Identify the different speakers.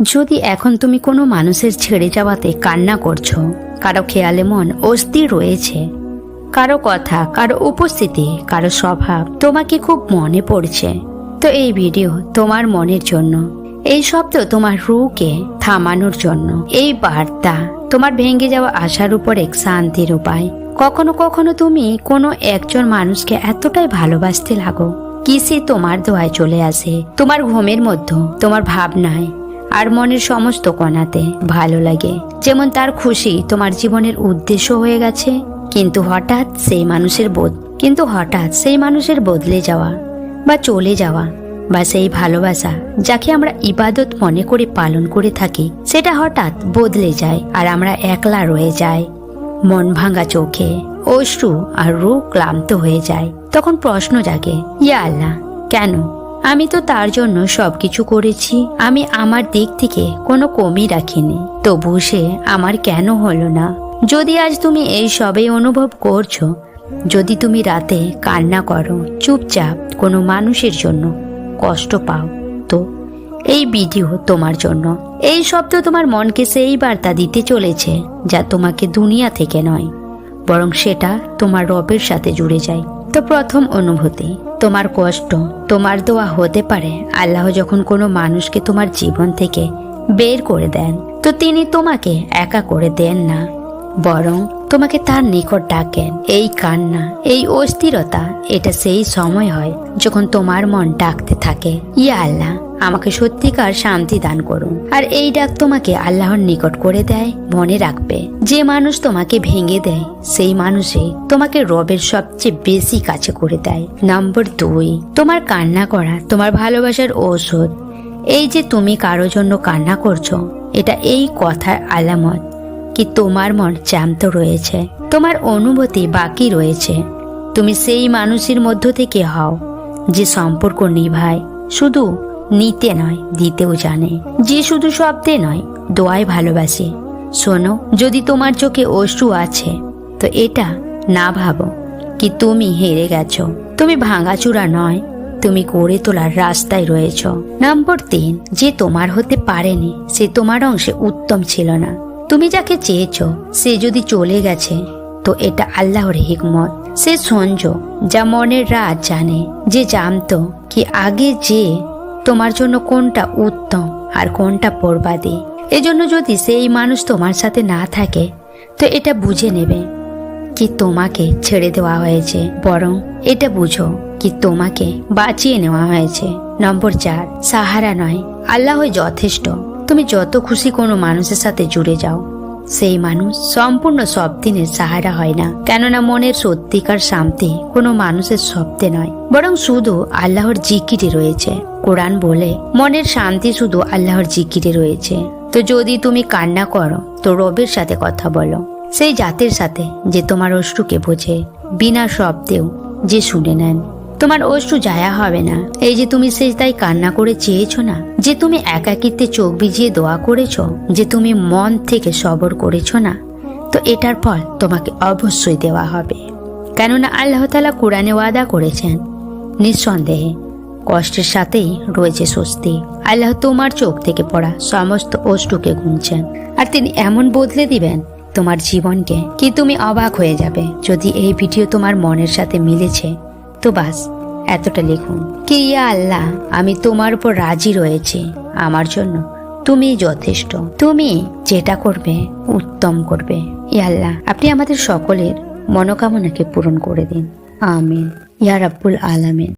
Speaker 1: যদি এখন তুমি কোনো মানুষের ছেড়ে যাওয়াতে কান্না করছ, কারও খেয়ালে মন অস্থির রয়েছে, কারও কথা, কারও উপস্থিতি, কারও স্বভাব তোমাকে খুব মনে পড়ছে, তো এই ভিডিও তোমার মনের জন্য, এই শব্দ তোমার রুকে থামানোর জন্য, এই বার্তা তোমার ভেঙে যাওয়া আশার উপর এক শান্তির উপায়। কখনো কখনো তুমি কোনো একজন মানুষকে এতটাই ভালোবাসতে লাগো, কি সে তোমার দোয়ায় চলে আসে, তোমার ঘুমের মধ্যে, তোমার ভাবনায় আর মনের সমস্ত কণাতে ভালো লাগে। যেমন তার খুশি তোমার জীবনের উদ্দেশ্য হয়ে গেছে, কিন্তু হঠাৎ সেই মানুষের বোধ কিন্তু হঠাৎ সেই মানুষের বদলে যাওয়া বা চলে যাওয়া বা সেই ভালোবাসা যাকে আমরা ইবাদত মনে করে পালন করে থাকি, সেটা হঠাৎ বদলে যায় আর আমরা একলা রয়ে যাই। মন ভাঙা চোখে অশ্রু আর রূপ ক্লান্ত হয়ে যায়। তখন প্রশ্ন জাগে, ইয়া আল্লাহ, কেন আমি তো তার জন্য সবকিছু করেছি। আমি আমার দিক থেকে কোনো কমই রাখিনি। তবু সে আমার কেন হলো না? যদি আজ তুমি এই সবে অনুভব করছ, যদি তুমি রাতে কান্না করো, চুপচাপ কোনো মানুষের জন্য কষ্ট পাও, তো এই ভিডিও তোমার জন্য। এই শব্দ তোমার মনকে সেই বার্তা দিতে চলেছে, যা তোমাকে দুনিয়া থেকে নয়, বরং সেটা তোমার রবের সাথে জুড়ে যায়। তো প্রথম অনুভূতি তোমার কষ্ট, তোমার দোয়া হতে পারে। আল্লাহ যখন কোনো মানুষকে তোমার জীবন থেকে বের করে দেন, তো তিনি তোমাকে একা করে দেন না। বরং তোমাকে তার নিকট ডাকেন। এই কান্না, এই অস্থিরতা, এটা সেই সময় হয় যখন তোমার মন ডাকতে থাকে। ইয়া আল্লাহ, আমাকে সত্যিকার শান্তি দান করুন। আর এই ডাক তোমাকে আল্লাহর নিকট করে দেয়, মনে রাখবে। যে মানুষ তোমাকে ভেঙে দেয়, সেই মানুষই তোমাকে রবের সবচেয়ে বেশি কাছে করে দেয়। নম্বর দুই, তোমার কান্না করা, তোমার ভালোবাসার ঔষধ। এই যে তুমি কারও জন্য কান্না করছ, এটা এই কথার আলামত। কি তোমার মন জ্যান্ত রয়েছে? তোমার অনুভূতি বাকি রয়েছে। তুমি সেই মানুষের মধ্য থেকে হও, যে সম্পর্ক নিভায়। শুধু নিতে নয়, দিতেও জানে। যে শুধু শব্দে নয়, দোয়ায় ভালোবাসে। শোনো, যদি তোমার চোখে অশ্রু আছে, তো এটা না ভাবো কি তুমি হেরে গেছো। তুমি ভাঙাচুরা নয়, তুমি গড়ে তোলার রাস্তায় রয়েছ। নম্বর তিন, যে তোমার হতে পারেনি, সে তোমার অংশে উত্তম ছিল না। তুমি যাকে চেয়েছো, সে যদি চলে গেছে, তো এটা আল্লাহর হিকমত। সে সঞ্জ যা মনের রাত জানে, যে জানতো কি আগে যে তোমার জন্য কোনটা উত্তম আর কোনটা বরবাদি এজন্য যদি সেই মানুষ তোমার সাথে না থাকে, তো এটা বুঝে নেবে কি তোমাকে ছেড়ে দেওয়া হয়েছে, বরং এটা বুঝো কি তোমাকে বাঁচিয়ে নেওয়া হয়েছে। নম্বর চার, সাহারা নয় আল্লাহ যথেষ্ট। তুমি যত খুশি কোনো মানুষের সাথে জুড়ে যাও। সেই মানুষ সম্পূর্ণ সব দিনের সাহারা হয় না। কেননা মনের সত্যিকার শান্তি কোনো মানুষের শব্দে নয়। বরং শুধু আল্লাহর জিকিরে রয়েছে। কোরআন বলে, মনের শান্তি শুধু আল্লাহর জিকিরে রয়েছে। তো যদি তুমি কান্না করো, তো রবের সাথে কথা বলো। সেই জাতের সাথে যে তোমার অশ্রুকে বোঝে, বিনা শব্দেও যে শুনে নেন। তোমার অশ্রু জায়া হবে না। এই যে তুমি সেই তাই কান্না করে চেয়েছো না যে তুমি একাকিত্বে চোখ ভিজিয়ে দোয়া করেছ, যে তুমি মন থেকে সবর করেছ না, তো এটার ফল তোমাকে অবশ্যই দেওয়া হবে। কেননা আল্লাহ তালা কোরআনে ওয়াদা করেছেন, নিঃসন্দেহে কষ্টের সাথেই রয়েছে স্বস্তি। আল্লাহ তোমার চোখ থেকে পড়া সমস্ত অষ্টুকে গুনছেন। আর তিনি এমন বদলে দিবেন, তোমার জীবনকে, কি তুমি অবাক হয়ে যাবে। যদি এই ভিডিও তোমার মনের সাথে মিলেছে, তো বাস। এতটা লিখুন। কে ইয়া আল্লাহ? আমি তোমার উপর রাজি রয়েছি। আমার জন্য তুমি যথেষ্ট। তুমি যেটা করবে, উত্তম করবে। ইয়া আল্লাহ, আপনি আমাদের সকলের মনোকামনাকে পূরণ করে দিন। আমিন। ইয়া রাব্বুল আলামিন।